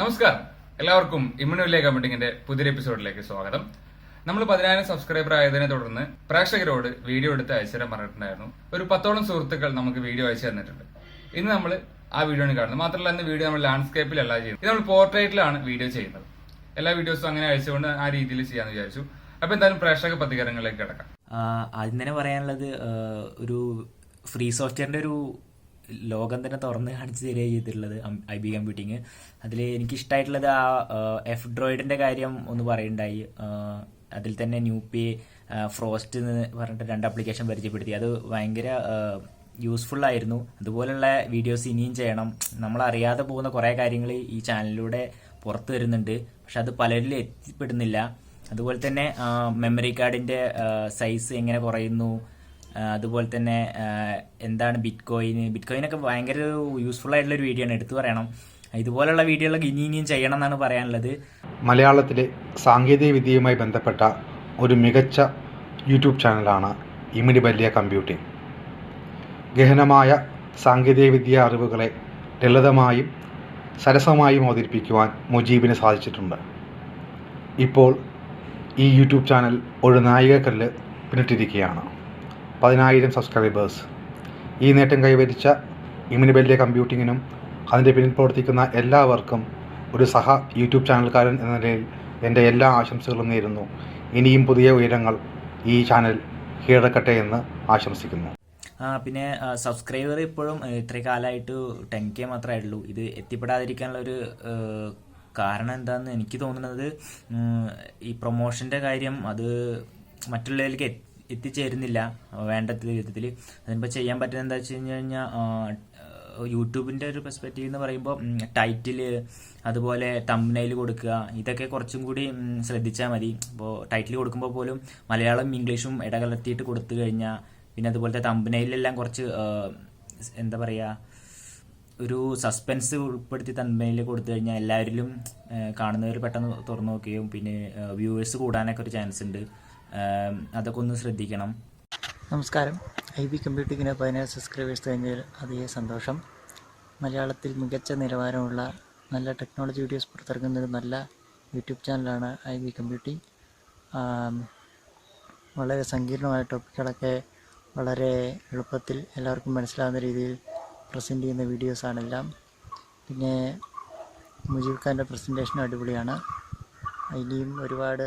നമസ്കാരം. എല്ലാവർക്കും ഇമ്മ്യൂണിലെ കമ്മിറ്റിങ്ങിന്റെ പുതിയൊരു എപ്പിസോഡിലേക്ക് സ്വാഗതം. നമ്മൾ പതിനായിരം സബ്സ്ക്രൈബർ ആയതിനെ തുടർന്ന് പ്രേക്ഷകരോട് വീഡിയോ എടുത്ത് അയച്ചരം പറഞ്ഞിട്ടുണ്ടായിരുന്നു. ഒരു പത്തോളം സുഹൃത്തുക്കൾ നമുക്ക് വീഡിയോ അയച്ചു തന്നിട്ടുണ്ട്. ഇന്ന് നമ്മൾ ആ വീഡിയോ ആണ് കാണുന്നത് മാത്രമല്ല ഇന്ന് വീഡിയോ നമ്മൾ ലാൻഡ്സ്കേപ്പിലല്ല ചെയ്യുന്നത്. ഇത് നമ്മൾ പോർട്രേറ്റിലാണ് വീഡിയോ ചെയ്യുന്നത്. എല്ലാ വീഡിയോസും അങ്ങനെ അയച്ചുകൊണ്ട് ആ രീതിയിൽ ചെയ്യാമെന്ന് വിചാരിച്ചു. അപ്പൊ എന്തായാലും പ്രേക്ഷക പ്രതികരണങ്ങളിലേക്ക് കിടക്കാം. ആദ്യം തന്നെ പറയാനുള്ളത് ഒരു ഫ്രീ സോഫ്റ്റ്വെയറിന്റെ ഒരു ലോകം തന്നെ തുറന്ന് കാണിച്ചു തരിക ചെയ്തിട്ടുള്ളത് ഐ ബി കമ്പ്യൂട്ടിങ്. അതിൽ എനിക്ക് ഇഷ്ടമായിട്ടുള്ളത് ആ എഫ് ഡ്രോയിഡിന്റെ കാര്യം ഒന്ന് പറയുണ്ടായി. അതിൽ തന്നെ ന്യൂപി ഫ്രോസ്റ്റ് എന്ന് പറഞ്ഞിട്ട് രണ്ട് ആപ്ലിക്കേഷൻ പരിചയപ്പെടുത്തി. അത് ഭയങ്കര യൂസ്ഫുൾ ആയിരുന്നു. അതുപോലുള്ള വീഡിയോസ് ഇനിയും ചെയ്യണം. നമ്മൾ അറിയാതെ പോകുന്ന കുറേ കാര്യങ്ങൾ ഈ ചാനലിലൂടെ പുറത്തു വരുന്നുണ്ട്. പക്ഷെ അത് പലരിലും എത്തിപ്പെടുന്നില്ല. അതുപോലെ തന്നെ മെമ്മറി കാർഡിന്റെ സൈസ് എങ്ങനെ കുറയുന്നു? അതുപോലെ തന്നെ എന്താണ് ബിറ്റ് കോയിൻ ബിറ്റ് കോയിനൊക്കെ ഭയങ്കര യൂസ്ഫുൾ ആയിട്ടുള്ള ഒരു വീഡിയോ ആണ്. എടുത്തു പറയണം. ഇതുപോലുള്ള വീഡിയോകളൊക്കെ ഇനി ഇനിയും ചെയ്യണം എന്നാണ് പറയാനുള്ളത്. മലയാളത്തിലെ സാങ്കേതിക വിദ്യയുമായി ബന്ധപ്പെട്ട ഒരു മികച്ച യൂട്യൂബ് ചാനലാണ് ഇമിഡി ബല്യ കമ്പ്യൂട്ടിംഗ്. ഗഹനമായ സാങ്കേതിക വിദ്യ അറിവുകളെ ലളിതമായും സരസമായും അവതരിപ്പിക്കുവാൻ മുജീബിന് സാധിച്ചിട്ടുണ്ട്. ഇപ്പോൾ ഈ യൂട്യൂബ് ചാനൽ ഒരു നായികക്കല്ല് പിന്നിട്ടിരിക്കുകയാണ്. പതിനായിരം സബ്സ്ക്രൈബേഴ്സ് ഈ നേട്ടം കൈവരിച്ച ഇമിനി ബല്യ കമ്പ്യൂട്ടിങ്ങിനും അതിന്റെ പിന്നിൽ പ്രവർത്തിക്കുന്ന എല്ലാവർക്കും ഒരു സഹ യൂട്യൂബ് ചാനൽക്കാരൻ എന്ന നിലയിൽ എന്റെ എല്ലാ ആശംസകളും നേരുന്നു. ഇനിയും പുതിയ ഉയരങ്ങൾ ഈ ചാനൽ കീഴടക്കട്ടെ എന്ന് ആശംസിക്കുന്നു. ആ പിന്നെ സബ്സ്ക്രൈബർ ഇപ്പോഴും ഇത്ര കാലമായിട്ട് ടെൻ കെ മാത്രമേ ഉള്ളൂ ഇത് എത്തിപ്പെടാതിരിക്കാനുള്ള ഒരു കാരണം എന്താണെന്ന് എനിക്ക് തോന്നുന്നത് ഈ പ്രൊമോഷന്റെ കാര്യം അത് മറ്റുള്ളവരിലേക്ക് എത്തിച്ചേരുന്നില്ല. വേണ്ട വിധത്തിൽ അതിനിപ്പോൾ ചെയ്യാൻ പറ്റുന്നത് എന്താ വെച്ച് കഴിഞ്ഞ് കഴിഞ്ഞാൽ യൂട്യൂബിന്റെ ഒരു പെർസ്പെക്റ്റീവ് എന്ന് പറയുമ്പോൾ ടൈറ്റിൽ അതുപോലെ തമ്പനയിൽ കൊടുക്കുക ഇതൊക്കെ കുറച്ചും കൂടി ശ്രദ്ധിച്ചാൽ മതി. ഇപ്പോൾ ടൈറ്റിൽ കൊടുക്കുമ്പോൾ പോലും മലയാളം ഇംഗ്ലീഷും ഇടകലർത്തിയിട്ട് കൊടുത്തു കഴിഞ്ഞാൽ പിന്നെ അതുപോലത്തെ തമ്പനയിലെല്ലാം കുറച്ച് എന്താ പറയുക ഒരു സസ്പെൻസ് ഉൾപ്പെടുത്തി തമ്പനയിൽ കൊടുത്തു കഴിഞ്ഞാൽ എല്ലാവരിലും കാണുന്നവർ പെട്ടെന്ന് തുറന്നു നോക്കുകയും പിന്നെ വ്യൂവേഴ്സ് കൂടാനൊക്കെ ഒരു ചാൻസ് ഉണ്ട്. അതൊക്കെ ഒന്ന് ശ്രദ്ധിക്കണം. നമസ്കാരം. ഐ ബി കമ്പ്യൂട്ടിങ്ങിന് പതിനേഴ് സബ്സ്ക്രൈബേഴ്സ് കഴിഞ്ഞതിൽ അതേ സന്തോഷം. മലയാളത്തിൽ മികച്ച നിലവാരമുള്ള നല്ല ടെക്നോളജി വീഡിയോസ് പുറത്തിറങ്ങുന്ന ഒരു നല്ല യൂട്യൂബ് ചാനലാണ് ഐ ബി കമ്പ്യൂട്ടിംഗ് വളരെ സങ്കീർണമായ ടോപ്പിക്കുകളൊക്കെ വളരെ എളുപ്പത്തിൽ എല്ലാവർക്കും മനസ്സിലാവുന്ന രീതിയിൽ പ്രസന്റ് ചെയ്യുന്ന വീഡിയോസാണെല്ലാം. പിന്നെ മുജീബ് ഖാന്റെ പ്രസന്റേഷനും അടിപൊളിയാണ്. ഇനിയും ഒരുപാട്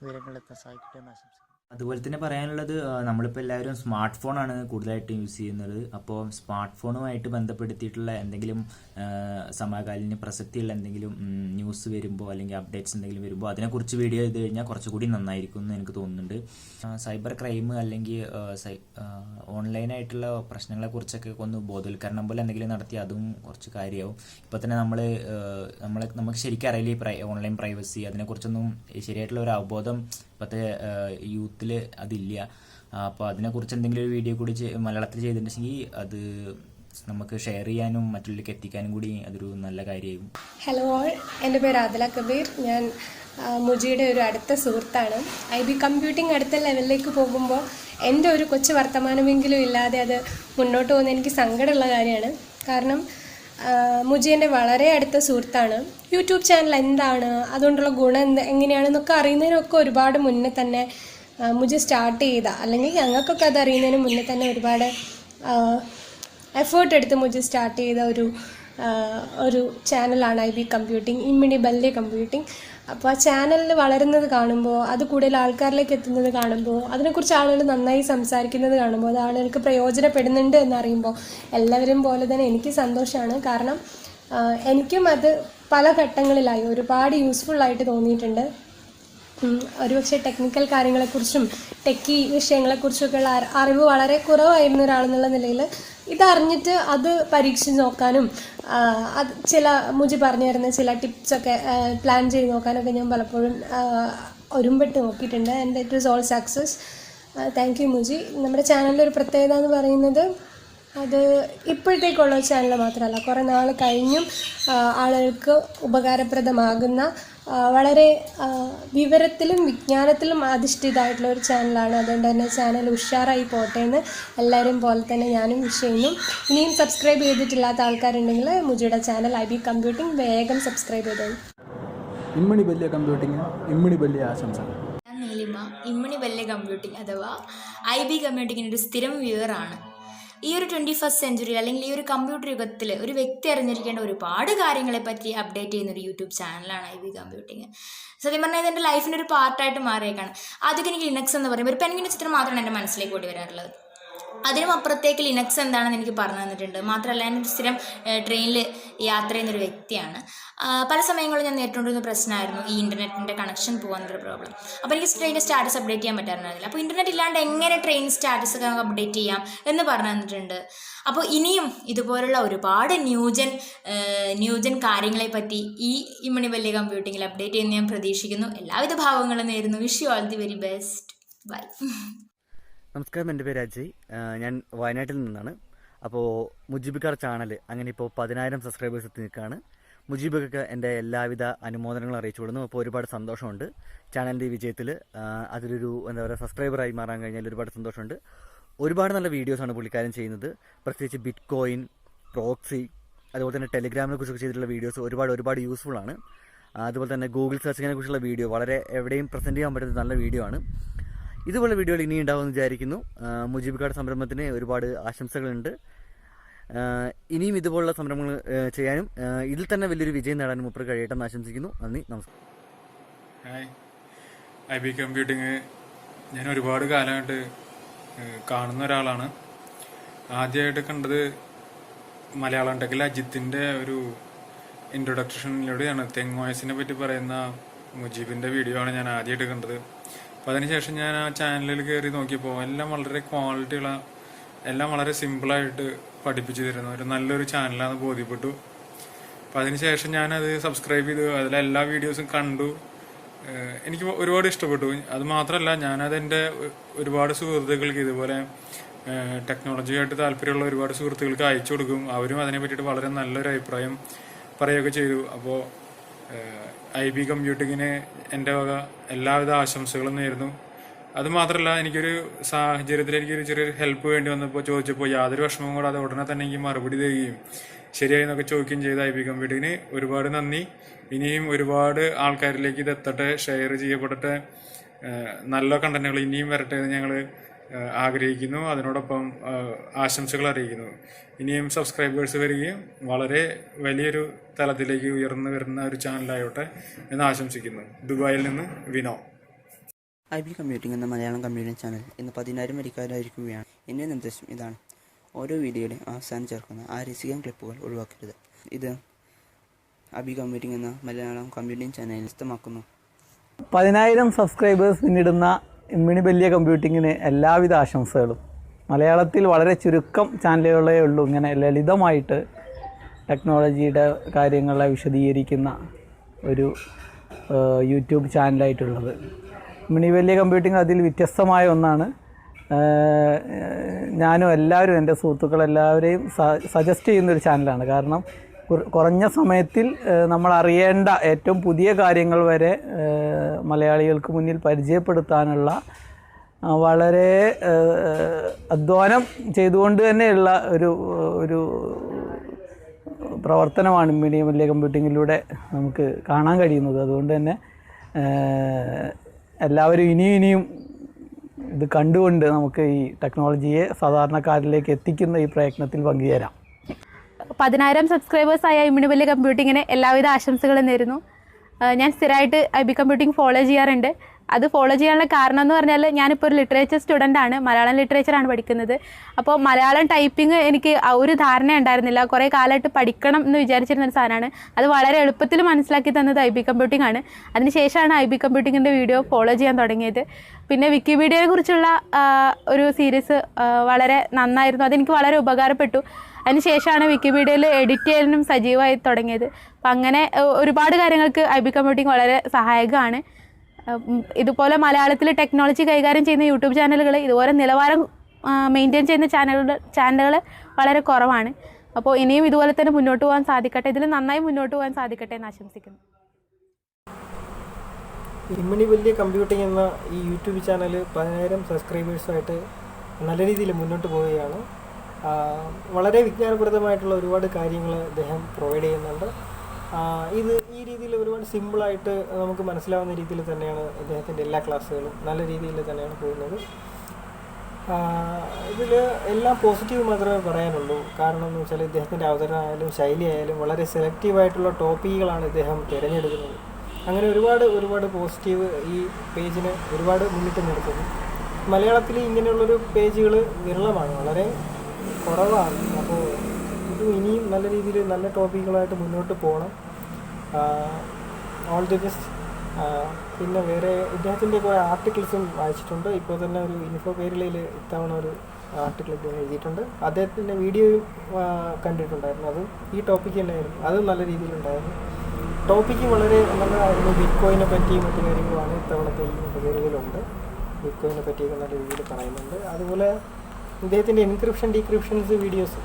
ഉയരങ്ങളെത്താൻ സഹായിക്കട്ടെ എന്ന് ആശംസിക്കുന്നു. അതുപോലെ തന്നെ പറയാനുള്ളത് നമ്മളിപ്പോൾ എല്ലാവരും സ്മാർട്ട് ഫോണാണ് കൂടുതലായിട്ട് യൂസ് ചെയ്യുന്നത്. അപ്പോൾ സ്മാർട്ട് ഫോണുമായിട്ട് ബന്ധപ്പെടുത്തിയിട്ടുള്ള എന്തെങ്കിലും സമകാലീന പ്രസക്തിയുള്ള എന്തെങ്കിലും ന്യൂസ് വരുമ്പോൾ അല്ലെങ്കിൽ അപ്ഡേറ്റ്സ് എന്തെങ്കിലും വരുമ്പോൾ അതിനെക്കുറിച്ച് വീഡിയോ ചെയ്ത് കഴിഞ്ഞാൽ കുറച്ചുകൂടി നന്നായിരിക്കും എന്ന് എനിക്ക് തോന്നുന്നുണ്ട്. സൈബർ ക്രൈം അല്ലെങ്കിൽ ഓൺലൈനായിട്ടുള്ള പ്രശ്നങ്ങളെക്കുറിച്ചൊക്കെ ഒന്ന് ബോധവൽക്കരണം പോലെ എന്തെങ്കിലും നടത്തി അതും കുറച്ച് കാര്യമാവും ഇപ്പോൾ തന്നെ നമ്മൾ നമ്മളെ നമുക്ക് ശരിക്കും അറിയില്ല ഈ ഓൺലൈൻ പ്രൈവസി. അതിനെക്കുറിച്ചൊന്നും ശരിയായിട്ടുള്ള ഒരു അവബോധം ഇപ്പോഴത്തെ യൂത്തിൽ അതില്ല. അപ്പോൾ അതിനെക്കുറിച്ച് എന്തെങ്കിലും ഒരു വീഡിയോ കൂടി മലയാളത്തിൽ ചെയ്തിട്ടുണ്ടെങ്കിൽ അത് നമുക്ക് ഷെയർ ചെയ്യാനും മറ്റുള്ളവർക്ക് എത്തിക്കാനും കൂടി അതൊരു നല്ല കാര്യമാകും ഹലോ ഓൾ എന്റെ പേര് ആദില കബീർ. ഞാൻ മുജിയുടെ ഒരു അടുത്ത സുഹൃത്താണ്. ഐ ബി കമ്പ്യൂട്ടിംഗ് അടുത്ത ലെവലിലേക്ക് പോകുമ്പോൾ എന്റെ ഒരു കൊച്ചു വർത്തമാനമെങ്കിലും ഇല്ലാതെ അത് മുന്നോട്ട് പോകുന്ന എനിക്ക് സങ്കടമുള്ള കാര്യമാണ്. കാരണം മുജി എന്റെ വളരെ അടുത്ത സുഹൃത്താണ്. യൂട്യൂബ് ചാനൽ എന്താണ്? അതുകൊണ്ടുള്ള ഗുണം എന്ത്? എങ്ങനെയാണെന്നൊക്കെ അറിയുന്നതിനൊക്കെ ഒരുപാട് മുന്നേ തന്നെ മുജി സ്റ്റാർട്ട് ചെയ്ത. അല്ലെങ്കിൽ ഞങ്ങൾക്കൊക്കെ അത് അറിയുന്നതിന് മുന്നേ തന്നെ ഒരുപാട് എഫേർട്ട് എടുത്ത് മുജ് സ്റ്റാർട്ട് ചെയ്ത ഒരു ഒരു ചാനലാണ് ഐ ബി കമ്പ്യൂട്ടിംഗ് ഇമ്മിണി ബല്ലേ കമ്പ്യൂട്ടിംഗ് അപ്പോൾ ആ ചാനലിൽ വളരുന്നത് കാണുമ്പോൾ അത് കൂടുതൽ ആൾക്കാരിലേക്ക് എത്തുന്നത് കാണുമ്പോൾ അതിനെക്കുറിച്ച് ആളുകൾ നന്നായി സംസാരിക്കുന്നത് കാണുമ്പോൾ അത് ആളുകൾക്ക് പ്രയോജനപ്പെടുന്നുണ്ട് എന്നറിയുമ്പോൾ എല്ലാവരും പോലെ തന്നെ എനിക്ക് സന്തോഷമാണ് കാരണം എനിക്കും അത് പല ഘട്ടങ്ങളിലായി ഒരുപാട് യൂസ്ഫുള്ളായിട്ട് തോന്നിയിട്ടുണ്ട്. ഒരുപക്ഷെ ടെക്നിക്കൽ കാര്യങ്ങളെക്കുറിച്ചും ടെക്കി വിഷയങ്ങളെക്കുറിച്ചൊക്കെയുള്ള അറി- അറിവ് വളരെ കുറവായിരുന്ന ഒരാളെന്നുള്ള നിലയിൽ ഇതറിഞ്ഞിട്ട് അത് പരീക്ഷിച്ച് നോക്കാനും അത് ചില മുജി പറഞ്ഞു തരുന്ന ചില ടിപ്സൊക്കെ പ്ലാൻ ചെയ്ത് നോക്കാനൊക്കെ ഞാൻ പലപ്പോഴും ഒരുമ്പെട്ട് നോക്കിയിട്ടുണ്ട്. And it was all success thank you Muji. നമ്മുടെ ചാനലിന്റെ ഒരു പ്രത്യേകത എന്ന് പറയുന്നത് അത് ഇപ്പോഴത്തേക്കുള്ള ചാനൽ മാത്രമല്ല. കുറേ നാൾ കഴിഞ്ഞും ആളുകൾക്ക് ഉപകാരപ്രദമാകുന്ന വളരെ വിവരത്തിലും വിജ്ഞാനത്തിലും അധിഷ്ഠിതമായിട്ടുള്ള ഒരു ചാനലാണ്. അതുകൊണ്ട് തന്നെ ചാനൽ ഉഷാറായി പോട്ടെ എന്ന് എല്ലാവരും പോലെ തന്നെ ഞാനും വിഷ് ചെയ്യുന്നു. ഇനിയും സബ്സ്ക്രൈബ് ചെയ്തിട്ടില്ലാത്ത ആൾക്കാരുണ്ടെങ്കിൽ മുജിയുടെ ചാനൽ ഐ ബി കമ്പ്യൂട്ടിംഗ് വേഗം സബ്സ്ക്രൈബ് ചെയ്തോളൂ ഇമ്മണി വലിയ കമ്പ്യൂട്ടിങ്ങിന് ഇമ്മണി വലിയ ആശംസകൾ. ഞാൻ നീലിമ. ഇമ്മണി വലിയ കമ്പ്യൂട്ടിംഗ് അഥവാ ഐ ബി കമ്പ്യൂട്ടിങ്ങിന്റെ ഒരു സ്ഥിരം വ്യൂവറാണ് ഈ ഒരു ട്വന്റി ഫസ്റ്റ് സെഞ്ചുറി അല്ലെങ്കിൽ ഈ ഒരു കമ്പ്യൂട്ടർ യുഗത്തിൽ ഒരു വ്യക്തി അറിഞ്ഞിരിക്കേണ്ട ഒരുപാട് കാര്യങ്ങളെ പറ്റി അപ്ഡേറ്റ് ചെയ്യുന്ന ഒരു യൂട്യൂബ് ചാനലാണ് ഐ വി കമ്പ്യൂട്ടിങ് സത്യം പറഞ്ഞാൽ ഇത് എന്റെ ലൈഫിന്റെ ഒരു പാർട്ടായിട്ട് മാറിയേക്കാണ്. ആദ്യമൊക്കെ എനിക്ക് ലിനക്സ് എന്ന് പറയുമ്പോൾ ഒരു പെൻഗിന്റെ ചിത്രം മാത്രമാണ് എന്റെ മനസ്സിലേക്ക് ഓടി വരാറുള്ളത് അതിനും അപ്പുറത്തേക്ക് ലിനക്സ് എന്താണെന്ന് എനിക്ക് പറഞ്ഞു തന്നിട്ടുണ്ട്. മാത്രമല്ല ഞാൻ സ്ഥിരം ട്രെയിനിൽ യാത്ര ചെയ്യുന്നൊരു വ്യക്തിയാണ്. പല സമയങ്ങളിൽ ഞാൻ നേരിട്ടുകൊണ്ടിരുന്ന പ്രശ്നമായിരുന്നു ഈ ഇന്റർനെറ്റിന്റെ കണക്ഷൻ പോകാനൊരു പ്രോബ്ലം അപ്പോൾ എനിക്ക് ട്രെയിനിന്റെ സ്റ്റാറ്റസ് അപ്ഡേറ്റ് ചെയ്യാൻ പറ്റാറുണ്ടായിരുന്നില്ല അപ്പോൾ ഇന്റർനെറ്റ് ഇല്ലാണ്ട് എങ്ങനെ ട്രെയിൻ സ്റ്റാറ്റസ് ഒക്കെ അപ്ഡേറ്റ് ചെയ്യാം എന്ന് പറഞ്ഞു തന്നിട്ടുണ്ട്. അപ്പോൾ ഇനിയും ഇതുപോലുള്ള ഒരുപാട് ന്യൂജൻ ന്യൂജൻ കാര്യങ്ങളെ പറ്റി ഈ ഇമ്മണി വലിയ കമ്പ്യൂട്ടിങ്ങിൽ അപ്ഡേറ്റ് ചെയ്യുന്ന ഞാൻ പ്രതീക്ഷിക്കുന്നു. എല്ലാവിധ ഭാവങ്ങളും നേരുന്നു. Wish you all the very best bye നമസ്കാരം എന്റെ പേര് അജയ്. ഞാൻ വയനാട്ടിൽ നിന്നാണ്. അപ്പോൾ മുജീബിക്കാർ ചാനൽ അങ്ങനെ ഇപ്പോൾ പതിനായിരം സബ്സ്ക്രൈബേഴ്സ് എത്തി നിൽക്കുകയാണ് മുജീബിക്കൊക്കെ എന്റെ എല്ലാവിധ അനുമോദനങ്ങളും അറിയിച്ചു കൊടുക്കുന്നു അപ്പോൾ ഒരുപാട് സന്തോഷമുണ്ട് ചാനലിന്റെ വിജയത്തിൽ അതിലൊരു എന്താ പറയുക സബ്സ്ക്രൈബറായി മാറാൻ കഴിഞ്ഞാൽ ഒരുപാട് സന്തോഷമുണ്ട്. ഒരുപാട് നല്ല വീഡിയോസാണ് പുള്ളിക്കാരൻ ചെയ്യുന്നത്. പ്രത്യേകിച്ച് ബിറ്റ് കോയിൻ പ്രോക്സി അതുപോലെ തന്നെ ടെലിഗ്രാമിനെ കുറിച്ചൊക്കെ ചെയ്തിട്ടുള്ള വീഡിയോസ് ഒരുപാട് ഒരുപാട് യൂസ്ഫുൾ ആണ്. അതുപോലെ തന്നെ ഗൂഗിൾ സെർച്ചിങ്ങിനെ കുറിച്ചുള്ള വീഡിയോ വളരെ എവിടെയും പ്രസന്റ് ചെയ്യാൻ പറ്റുന്ന നല്ല വീഡിയോ ആണ്. ഇതുപോലെ വീഡിയോകൾ ഇനി ഉണ്ടാവുമെന്ന് വിചാരിക്കുന്നു. മുജീബ് കാർഡ് സംരംഭത്തിന് ഒരുപാട് ആശംസകളുണ്ട്. ഇനിയും ഇതുപോലുള്ള സംരംഭങ്ങൾ ചെയ്യാനും ഇതിൽ തന്നെ വലിയൊരു വിജയം നേടാനും മുപ്പർ കഴിയട്ടെ എന്ന് ആശംസിക്കുന്നു. നന്ദി നമസ്കാരം. ഹായ്. ഐ ബി കമ്പ്യൂട്ടിങ് ഞാൻ ഒരുപാട് കാലമായിട്ട് കാണുന്ന ഒരാളാണ്. ആദ്യമായിട്ട് കണ്ടത് മലയാളം ടെക്കിൽ അജിത്തിന്റെ ഒരു ഇൻട്രൊഡക്ഷനിലൂടെയാണ് തെങ്ങോയസിനെ പറ്റി പറയുന്ന മുജീബിന്റെ വീഡിയോ ആണ് ഞാൻ ആദ്യമായിട്ട് കണ്ടത്. അപ്പോൾ അതിനുശേഷം ഞാൻ ആ ചാനലിൽ കയറി നോക്കിയപ്പോൾ എല്ലാം വളരെ ക്വാളിറ്റിയുള്ള എല്ലാം വളരെ സിമ്പിളായിട്ട് പഠിപ്പിച്ചു തരുന്ന ഒരു നല്ലൊരു ചാനലാണെന്ന് ബോധ്യപ്പെട്ടു. അപ്പോൾ അതിനുശേഷം ഞാനത് സബ്സ്ക്രൈബ് ചെയ്തു അതിലെ എല്ലാ വീഡിയോസും കണ്ടു. എനിക്ക് ഒരുപാട് ഇഷ്ടപ്പെട്ടു. അത് മാത്രമല്ല ഞാനത് എന്റെ ഒരുപാട് സുഹൃത്തുക്കൾക്ക് ഇതുപോലെ ടെക്നോളജിയായിട്ട് താല്പര്യമുള്ള ഒരുപാട് സുഹൃത്തുക്കൾക്ക് അയച്ചു കൊടുക്കും. അവരും അതിനെ പറ്റിയിട്ട് വളരെ നല്ലൊരു അഭിപ്രായം പറയുകയൊക്കെ ചെയ്തു. അപ്പോൾ ഐ ബി കമ്പ്യൂട്ടിങ്ങിന് എന്റെ വക എല്ലാവിധ ആശംസകളും നേരുന്നു. അത് മാത്രമല്ല എനിക്കൊരു സാഹചര്യത്തിൽ എനിക്കൊരു ചെറിയൊരു ഹെൽപ്പ് വേണ്ടി വന്നപ്പോൾ ചോദിച്ചപ്പോൾ യാതൊരു വിഷമവും കൂടാതെ ഉടനെ തന്നെ എനിക്ക് മറുപടി തരികയും ശരിയായി എന്നൊക്കെ ചോദിക്കുകയും ചെയ്ത ഐ ബി കമ്പ്യൂട്ടിങ്ങിന് ഒരുപാട് നന്ദി. ഇനിയും ഒരുപാട് ആൾക്കാരിലേക്ക് ഇത് എത്തട്ടെ ഷെയർ ചെയ്യപ്പെടട്ടെ. നല്ല കണ്ടന്റുകൾ ഇനിയും വരട്ടെ എന്ന് ഞങ്ങൾ ആഗ്രഹിക്കുന്നു. അതിനോടൊപ്പം ആശംസകൾ അറിയിക്കുന്നു. ഇനിയും സബ്സ്ക്രൈബേഴ്സ് വരികയും വളരെ വലിയൊരു തലത്തിലേക്ക് ഉയർന്നു വരുന്ന ഒരു ചാനലായോട്ടെ എന്ന് ആശംസിക്കുന്നു. ദുബായിൽ നിന്ന് വിനോ. ഐ ബി കമ്പ്യൂട്ടിംഗ് എന്ന മലയാളം കമ്പ്യൂട്ടിംഗ് ചാനൽ ഇന്ന് പതിനായിരം വരിക്കാരായിരിക്കുകയാണ്. എന്റെ നിർദ്ദേശം ഇതാണ്. ഓരോ വീഡിയോയുടെ അവസാനം ചേർക്കുന്ന ആ രസികം ക്ലിപ്പുകൾ ഒഴിവാക്കരുത്. ഇത് അബി കമ്പ്യൂട്ടിംഗ് എന്ന മലയാളം കമ്പ്യൂട്ടിംഗ് ചാനൽ വ്യക്തമാക്കുന്നു. പതിനായിരം സബ്സ്ക്രൈബേഴ്സ് പിന്നിടുന്ന ഇമ്മിണി ബല്യ കമ്പ്യൂട്ടിങ്ങിന് എല്ലാവിധ ആശംസകളും. മലയാളത്തിൽ വളരെ ചുരുക്കം ചാനലുകളേ ഉള്ളൂ. ഇങ്ങനെ ലളിതമായിട്ട് ടെക്നോളജിയുടെ കാര്യങ്ങളെ വിശദീകരിക്കുന്ന ഒരു യൂട്യൂബ് ചാനലായിട്ടുള്ളത്. ഇമ്മിണി ബല്യ കമ്പ്യൂട്ടിങ് അതിൽ വ്യത്യസ്തമായ ഒന്നാണ്. ഞാനും എല്ലാവരും എന്റെ സുഹൃത്തുക്കളെല്ലാവരെയും സജസ്റ്റ് ചെയ്യുന്നൊരു ചാനലാണ്. കാരണം കുറഞ്ഞ സമയത്തിൽ നമ്മൾ അറിയേണ്ട ഏറ്റവും പുതിയ കാര്യങ്ങൾ വരെ മലയാളികൾക്ക് മുന്നിൽ പരിചയപ്പെടുത്താനുള്ള വളരെ അധ്വാനം ചെയ്തുകൊണ്ട് തന്നെയുള്ള ഒരു ഒരു പ്രവർത്തനമാണ് മീഡിയ വലിയ കമ്പ്യൂട്ടിങ്ങിലൂടെ നമുക്ക് കാണാൻ കഴിയുന്നത്. അതുകൊണ്ട് തന്നെ എല്ലാവരും ഇനിയും ഇനിയും ഇത് കണ്ടുകൊണ്ട് നമുക്ക് ഈ ടെക്നോളജിയെ സാധാരണക്കാരിലേക്ക് എത്തിക്കുന്ന ഈ പ്രയത്നത്തിൽ പങ്കുചേരാം. പതിനായിരം സബ്സ്ക്രൈബേഴ്സായ ഇമ്മിണി വലിയ കമ്പ്യൂട്ടിങ്ങിന് എല്ലാവിധ ആശംസകളും നേരുന്നു. ഞാൻ സ്ഥിരമായിട്ട് ഐ ബി കമ്പ്യൂട്ടിംഗ് ഫോളോ ചെയ്യാറുണ്ട്. അത് ഫോളോ ചെയ്യാനുള്ള കാരണം എന്ന് പറഞ്ഞാൽ ഞാനിപ്പോൾ ഒരു ലിറ്ററേച്ചർ സ്റ്റുഡന്റ് ആണ്. മലയാളം ലിറ്ററേച്ചറാണ് പഠിക്കുന്നത്. അപ്പോൾ മലയാളം ടൈപ്പിംഗ് എനിക്ക് ഒരു ധാരണ ഉണ്ടായിരുന്നില്ല. കുറേ കാലമായിട്ട് പഠിക്കണം എന്ന് വിചാരിച്ചിരുന്ന ഒരു സാധനമാണ്. അത് വളരെ എളുപ്പത്തിൽ മനസ്സിലാക്കി തന്നത് ഐ ബി കമ്പ്യൂട്ടിംഗ് ആണ്. അതിനുശേഷമാണ് ഐ ബി കമ്പ്യൂട്ടിങ്ങിന്റെ വീഡിയോ ഫോളോ ചെയ്യാൻ തുടങ്ങിയത്. പിന്നെ വിക്കിപീഡിയയെ കുറിച്ചുള്ള ഒരു സീരീസ് വളരെ നന്നായിരുന്നു. അതെനിക്ക് വളരെ ഉപകാരപ്പെട്ടു. അതിനുശേഷമാണ് വിക്കിപീഡിയയിൽ എഡിറ്റ് ചെയ്യാനും സജീവമായി തുടങ്ങിയത്. അപ്പം അങ്ങനെ ഒരുപാട് കാര്യങ്ങൾക്ക് ഐ ബി കമ്പ്യൂട്ടിംഗ് വളരെ സഹായകമാണ്. ഇതുപോലെ മലയാളത്തിൽ ടെക്നോളജി കൈകാര്യം ചെയ്യുന്ന യൂട്യൂബ് ചാനലുകൾ ഇതുപോലെ നിലവാരം മെയിന്റെയിൻ ചെയ്യുന്ന ചാനലുകൾ ചാനലുകൾ വളരെ കുറവാണ്. അപ്പോൾ ഇനിയും ഇതുപോലെ തന്നെ മുന്നോട്ട് പോകാൻ സാധിക്കട്ടെ. ഇതിൽ നന്നായി മുന്നോട്ട് പോകാൻ സാധിക്കട്ടെ എന്ന് ആശംസിക്കുന്നു. ഇമ്മണി വലിയ കമ്പ്യൂട്ടിംഗ് എന്ന ഈ യൂട്യൂബ് ചാനൽ പതിനായിരം സബ്സ്ക്രൈബേഴ്സുമായിട്ട് നല്ല രീതിയിൽ മുന്നോട്ട് പോവുകയാണ്. വളരെ വിജ്ഞാനപ്രദമായിട്ടുള്ള ഒരുപാട് കാര്യങ്ങൾ അദ്ദേഹം പ്രൊവൈഡ് ചെയ്യുന്നുണ്ട്. ഇത് ഈ രീതിയിൽ ഒരുപാട് സിമ്പിളായിട്ട് നമുക്ക് മനസ്സിലാവുന്ന രീതിയിൽ തന്നെയാണ് അദ്ദേഹത്തിന്റെ എല്ലാ ക്ലാസ്സുകളും നല്ല രീതിയിൽ തന്നെയാണ് പോകുന്നത്. ഇതിൽ എല്ലാം പോസിറ്റീവ് മാത്രമേ പറയാനുള്ളൂ. കാരണം എന്ന് വെച്ചാൽ ഇദ്ദേഹത്തിന്റെ അവതരണം ആയാലും ശൈലി ആയാലും വളരെ സെലക്റ്റീവായിട്ടുള്ള ടോപ്പിക്കുകളാണ് ഇദ്ദേഹം തിരഞ്ഞെടുക്കുന്നത്. അങ്ങനെ ഒരുപാട് ഒരുപാട് പോസിറ്റീവ് ഈ പേജിന് ഒരുപാട് മുന്നിട്ട് നിർത്തുന്നു മലയാളത്തിൽ ഇങ്ങനെയുള്ളൊരു പേജുകൾ വിരളമാണ്. വളരെ കുറവാണ്. അപ്പോൾ ഇത് ഇനിയും നല്ല രീതിയിൽ നല്ല ടോപ്പിക്കുകളായിട്ട് മുന്നോട്ട് പോകണം. ഓൾ ദി ബെസ്റ്റ് പിന്നെ വേറെ ഇദ്ദേഹത്തിന്റെ കുറേ ആർട്ടിക്കിൾസും വായിച്ചിട്ടുണ്ട്. ഇപ്പോൾ തന്നെ ഒരു ഇൻഫോ പേരിലയിൽ ഇത്തവണ ഒരു ആർട്ടിക്കിൾ ഇദ്ദേഹം എഴുതിയിട്ടുണ്ട്. അദ്ദേഹത്തിന്റെ വീഡിയോയും കണ്ടിട്ടുണ്ടായിരുന്നു. അതും ഈ ടോപ്പിക്ക് തന്നെയായിരുന്നു. അത് നല്ല രീതിയിലുണ്ടായിരുന്നു ടോപ്പിക്ക് വളരെ നല്ലതായിരുന്നു ബിറ്റ്കോയിനെ പറ്റിയും മറ്റു കാര്യങ്ങളുമാണ് ഇത്തവണത്തെ ഈ ഇൻഫോ പേരുകളിലുണ്ട് ബിറ്റ്കോയിനെ പറ്റിയൊക്കെ നല്ല രീതിയിൽ പറയുന്നുണ്ട്. അതുപോലെ ഇദ്ദേഹത്തിന്റെ എൻക്രിപ്ഷൻ ഡീക്രിപ്ഷൻസ് വീഡിയോസ്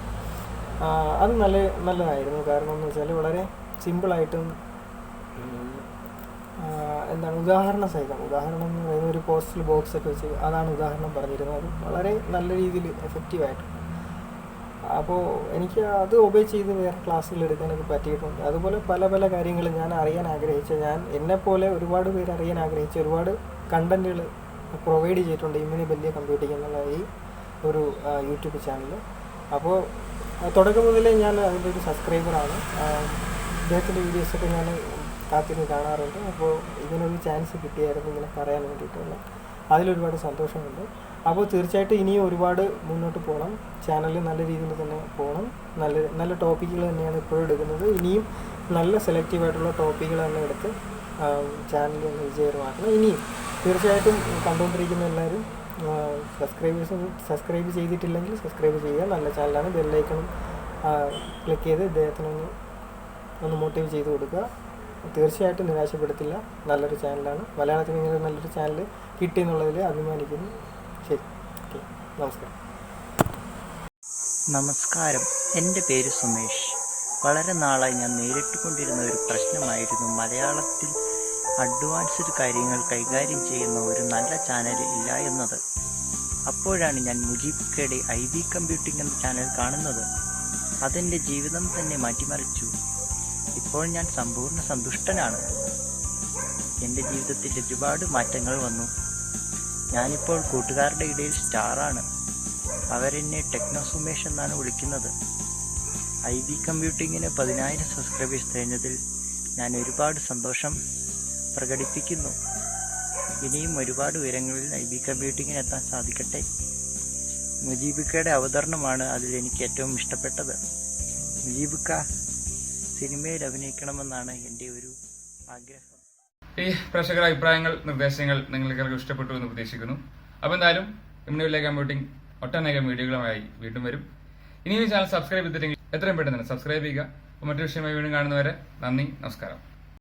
അത് നല്ല നല്ലതായിരുന്നു. കാരണം എന്ന് വെച്ചാൽ വളരെ സിമ്പിളായിട്ടും എന്താണ് ഉദാഹരണ സഹിതം. ഉദാഹരണം എന്ന് പറയുന്ന ഒരു പോസ്റ്റൽ ബോക്സ് ഒക്കെ വെച്ച് അതാണ് ഉദാഹരണം പറഞ്ഞിരുന്നത്. വളരെ നല്ല രീതിയിൽ എഫക്റ്റീവായിട്ട് അപ്പോൾ എനിക്ക് അത് ഒബേ ചെയ്ത് വേറെ ക്ലാസ്സുകൾ എടുക്കാനൊക്കെ പറ്റിയിട്ടുണ്ട്. അതുപോലെ പല പല കാര്യങ്ങൾ ഞാൻ അറിയാൻ ആഗ്രഹിച്ച ഞാൻ എന്നെപ്പോലെ ഒരുപാട് പേര് അറിയാൻ ആഗ്രഹിച്ച ഒരുപാട് കണ്ടന്റുകൾ പ്രൊവൈഡ് ചെയ്തിട്ടുണ്ട്. ഇമ്മിനി വലിയ കമ്പ്യൂട്ടിംഗ് എന്നുള്ള ഈ ഒരു യൂട്യൂബ് ചാനൽ അപ്പോൾ തുടക്കം മുതലേ ഞാൻ അതിന്റെ ഒരു സബ്സ്ക്രൈബറാണ് അദ്ദേഹത്തിന്റെ വീഡിയോസൊക്കെ ഞാൻ കാത്തിരുന്ന് കാണാറുണ്ട്. അപ്പോൾ ഇങ്ങനൊരു ചാൻസ് കിട്ടിയായിരുന്നു ഇങ്ങനെ പറയാൻ വേണ്ടിയിട്ടുള്ള. അതിലൊരുപാട് സന്തോഷമുണ്ട്. അപ്പോൾ തീർച്ചയായിട്ടും ഇനിയും ഒരുപാട് മുന്നോട്ട് പോകണം ചാനൽ നല്ല രീതിയിൽ തന്നെ പോകണം നല്ല നല്ല ടോപ്പിക്കുകൾ തന്നെയാണ് ഇപ്പോഴും എടുക്കുന്നത്. ഇനിയും നല്ല സെലക്റ്റീവ് ആയിട്ടുള്ള ടോപ്പിക്കുകൾ തന്നെ എടുത്ത് ഒന്ന് വിജയകരമാക്കണം. ഇനിയും തീർച്ചയായിട്ടും കണ്ടുകൊണ്ടിരിക്കുന്ന എല്ലാവരും സബ്സ്ക്രൈബേഴ്സ് സബ്സ്ക്രൈബ് ചെയ്തിട്ടില്ലെങ്കിൽ സബ്സ്ക്രൈബ് ചെയ്യുക. നല്ല ചാനലാണ് ബെല്ലൈക്കണം ക്ലിക്ക് ചെയ്ത് ഇദ്ദേഹത്തിനൊന്ന് ഒന്ന് മോട്ടിവ് ചെയ്ത് കൊടുക്കുക. തീർച്ചയായിട്ടും നിരാശപ്പെടുത്തില്ല. നല്ലൊരു ചാനലാണ് മലയാളത്തിന് ഇങ്ങനെ നല്ലൊരു ചാനൽ കിട്ടി എന്നുള്ളതിൽ അഭിമാനിക്കുന്നു. ശരി. ഓക്കെ. നമസ്കാരം. നമസ്കാരം. എന്റെ പേര് സുമേഷ്. വളരെ നാളായി ഞാൻ നേരിട്ടുകൊണ്ടിരുന്ന ഒരു പ്രശ്നമായിരുന്നു മലയാളത്തിൽ അഡ്വാൻസ്ഡ് കാര്യങ്ങൾ കൈകാര്യം ചെയ്യുന്ന ഒരു നല്ല ചാനൽ ഇല്ല എന്നത്. അപ്പോഴാണ് ഞാൻ മുജീബ് കെയുടെ ഐ ബി കമ്പ്യൂട്ടിംഗ് എന്ന ചാനൽ കാണുന്നത്. അതെന്റെ ജീവിതം തന്നെ മാറ്റിമറിച്ചു. ഇപ്പോൾ ഞാൻ സമ്പൂർണ സന്തുഷ്ടനാണ്. എന്റെ ജീവിതത്തിൽ ഒരുപാട് മാറ്റങ്ങൾ വന്നു. ഞാനിപ്പോൾ കൂട്ടുകാരുടെ ഇടയിൽ സ്റ്റാറാണ് അവരെന്നെ ടെക്നോ സുമേഷ് എന്നാണ് വിളിക്കുന്നത്. ഐ ബി കമ്പ്യൂട്ടിങ്ങിന് പതിനായിരം സബ്സ്ക്രൈബേഴ്സ് തിരഞ്ഞതിൽ ഞാൻ ഒരുപാട് സന്തോഷം. പ്രകടിപ്പിക്കുന്നു. ഇനിയും ഒരുപാട് ഉയരങ്ങളിൽ ഐ ബി കമ്പ്യൂട്ടിങ്ങിന് എത്താൻ സാധിക്കട്ടെ. മുജീബിക്കയുടെ അവതരണമാണ് അതിൽ എനിക്ക് ഏറ്റവും ഇഷ്ടപ്പെട്ടത്. മുജീബിക്ക സിനിമയിൽ അഭിനയിക്കണമെന്നാണ് എന്റെ ഒരു ആഗ്രഹം. ഈ പ്രേക്ഷകരുടെ അഭിപ്രായങ്ങൾ നിർദ്ദേശങ്ങൾ നിങ്ങൾക്ക് ഇഷ്ടപ്പെട്ടു എന്ന് പ്രതീക്ഷിക്കുന്നു. അപ്പോൾ എന്തായാലും ഇമ്മിനിലെ കമ്പ്യൂട്ടിംഗ് ഒട്ടനേകം വീഡിയോകളുമായി വീണ്ടും വരും. ഇനിയും ഈ ചാനൽ സബ്സ്ക്രൈബ് ചെയ്തിട്ടെങ്കിൽ എത്രയും പെട്ടെന്ന് സബ്സ്ക്രൈബ് ചെയ്യുക. മറ്റൊരു വിഷയമായി വീണ്ടും കാണുന്നവരെ നന്ദി നമസ്കാരം.